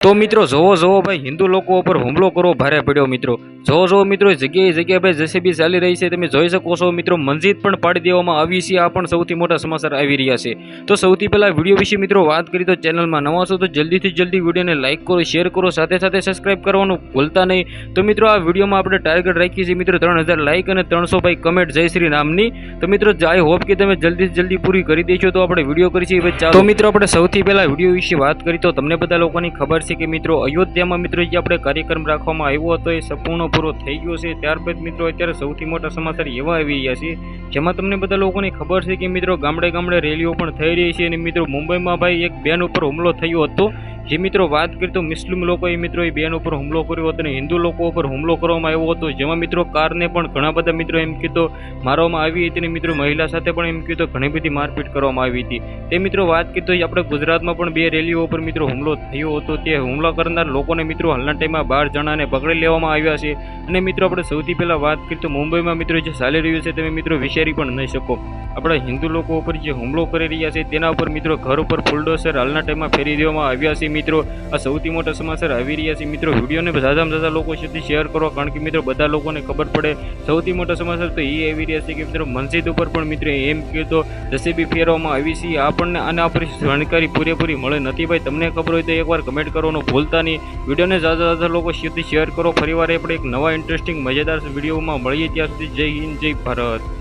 તો મિત્રો, જોવો જોવો ભાઈ, હિન્દુ લોકો ઉપર હુમલો કરવો ભારે પડ્યો મિત્રો. જોવો જોવો મિત્રો, જગ્યાએ જગ્યાએ ભાઈ જેસીબી ચાલી રહી છે, તમે જોઈ શકો છો મિત્રો મસ્જિદ પણ પાડી દેવામાં આવી છે. આ પણ સૌથી મોટા સમાચાર આવી રહ્યા છે. તો સૌથી પહેલાં વીડિયો વિશે મિત્રો વાત કરી તો ચેનલમાં નવા છો તો જલ્દીથી જલ્દી વિડીયોને લાઇક કરો, શેર કરો, સાથે સાથે સબસ્ક્રાઇબ કરવાનું ભૂલતા નહીં. તો મિત્રો, આ વિડીયોમાં આપણે ટાર્ગેટ રાખીએ છીએ મિત્રો, ત્રણ લાઇક અને ત્રણસો ભાઈ કમેન્ટ જય શ્રી નામની તો મિત્રો આઈ હોપ કે તમે જલ્દી જલ્દી પૂરી કરી દેશો તો આપણે વીડિયો કરીશું. ભાઈ ચાલો. મિત્રો, આપણે સૌથી પહેલાં વીડિયો વિશે વાત કરી તો તમને બધા લોકોની ખબર છે કે મિત્રો, અયોધ્યામાં મિત્રો, જે આપણે કાર્યક્રમ રાખવામાં આવ્યો હતો, એ સંપૂર્ણ પૂરો થઈ ગયો છે. ત્યારબાદ મિત્રો, અત્યારે સૌથી મોટા સમાચાર એવા આવી રહ્યા છે, જેમાં તમને બધા લોકોને ખબર છે કે મિત્રો, ગામડે ગામડે રેલીઓ પણ થઈ રહી છે અને મિત્રો, મુંબઈમાં ભાઈ એક બેન ઉપર હુમલો થયો હતો. જે મિત્રો વાત કરી તો મુસ્લિમ લોકોએ મિત્રો એ બેન ઉપર હુમલો કર્યો હતો અને હિન્દુ લોકો ઉપર હુમલો કરવામાં આવ્યો હતો. જેમાં મિત્રો કારને પણ ઘણા બધા મિત્રો એમ કીધો મારવામાં આવી હતી અને મિત્રો મહિલા સાથે પણ એમ કીધું ઘણી બધી મારપીટ કરવામાં આવી હતી. તે મિત્રો વાત કરી તો આપણે ગુજરાતમાં પણ બે રેલીઓ ઉપર મિત્રો હુમલો થયો હતો. તે હુમલો કરનાર લોકોને મિત્રો હાલના ટાઈમમાં બાર જણાને પકડી લેવામાં આવ્યા છે. અને મિત્રો આપણે સૌથી પહેલાં વાત કરીએ તો મુંબઈમાં મિત્રો જે ચાલી રહ્યું છે તમે મિત્રો વિચારી પણ નહીં શકો. આપણા હિન્દુ લોકો ઉપર જે હુમલો કરી રહ્યા છે તેના ઉપર મિત્રો ઘર ઉપર ફુલડોસર હાલના ટાઈમમાં ફેરી દેવામાં આવ્યા છે. મિત્રો, આ સૌથી મોટા સમાચાર આવી રહ્યા છે મિત્રો. વિડીયોને ઝાઝામાં ઝાઝા લોકો સુધી શેર કરો, કારણ કે મિત્રો બધા લોકોને ખબર પડે. સૌથી મોટા સમાચાર તો એ આવી રહ્યા છે કે મિત્રો મસ્જિદ ઉપર પણ મિત્રો એમ કે તો જસીબી ફેરવામાં આવી છે. આપણને આના પર જાણકારી પૂરેપૂરી મળે નથી ભાઈ. તમને ખબર હોય તો એકવાર કમેન્ટ કરવાનું ભૂલતા નહીં. વિડીયોને ઝાઝા ઝાઝા લોકો સુધી શેર કરો. ફરીવાર આપણે એક નવા ઇન્ટરેસ્ટિંગ મજેદાર વિડીયોમાં મળીએ ત્યાં સુધી જય હિન્દ, જય ભારત.